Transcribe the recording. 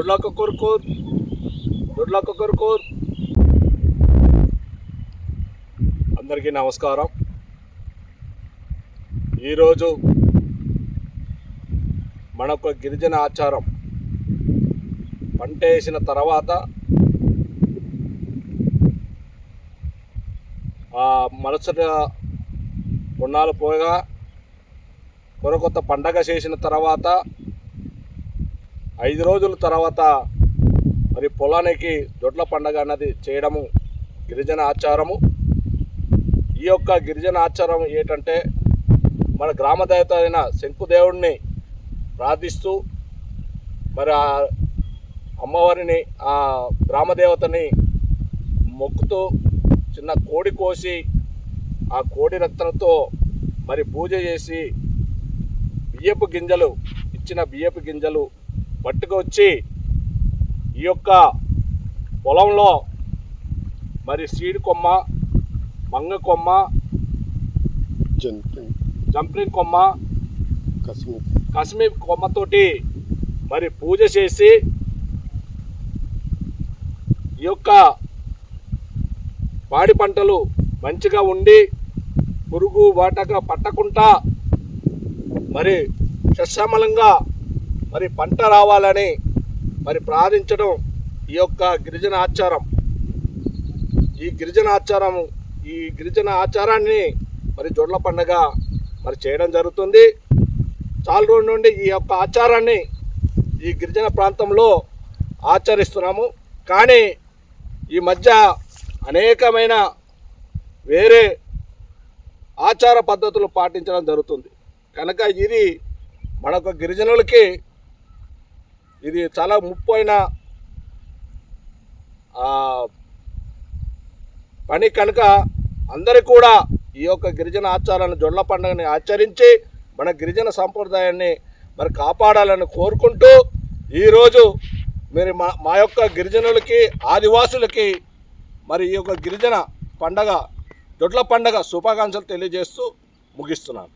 దొడ్లక కొరుకూర్ దొడ్లక కొరుకూర్ అందరికీ నమస్కారం. ఈరోజు మనకు గిరిజన ఆచారం. పంట వేసిన తర్వాత మరుసటి కొన్నాళ్ళు పోగా కొరకొత్త పండగ చేసిన తర్వాత ఐదు రోజుల తర్వాత మరి పొలానికి దొడ్ల పండగ అన్నది చేయడము గిరిజన ఆచారము. ఈ యొక్క గిరిజన ఆచారం ఏంటంటే మన గ్రామ దేవత అయిన శంకుదేవుడిని ప్రార్థిస్తూ మరి ఆ అమ్మవారిని ఆ గ్రామదేవతని మొక్కుతూ చిన్న కోడి కోసి ఆ కోడి రక్తంతో మరి పూజ చేసి బియ్యపు గింజలు ఇచ్చిన బియ్యపు గింజలు పట్టుకొచ్చి ఈ యొక్క పొలంలో మరి సీడ్ కొమ్మ మంగ కొమ్మ జంపింగ్ కొమ్మ కశ్మీర్ కొమ్మతోటి మరి పూజ చేసి ఈ యొక్క పాడి పంటలు మంచిగా ఉండి పురుగు వాటక పట్టకుండా మరి సస్యమలంగా మరి పంట రావాలని మరి ప్రార్థించడం ఈ యొక్క గిరిజన ఆచారం. ఈ గిరిజన ఆచారం ఈ గిరిజన ఆచారాన్ని మరి జొడ్ల పండగ మరి చేయడం జరుగుతుంది. చాలా రోజుల నుండి ఈ యొక్క ఆచారాన్ని ఈ గిరిజన ప్రాంతంలో ఆచరిస్తున్నాము. కానీ ఈ మధ్య అనేకమైన వేరే ఆచార పద్ధతులు పాటించడం జరుగుతుంది. కనుక ఇది మనకు గిరిజనులకి ఇది చాలా ముప్పైన పని కనుక అందరూ కూడా ఈ యొక్క గిరిజన ఆచారాన్ని జొడ్ల పండుగని ఆచరించి మన గిరిజన సాంప్రదాయాన్ని మరి కాపాడాలని కోరుకుంటూ ఈరోజు మరి మా మా యొక్క గిరిజనులకి ఆదివాసులకి మరి ఈ యొక్క గిరిజన పండగ దొడ్ల పండగ శుభాకాంక్షలు తెలియజేస్తూ ముగిస్తున్నాను.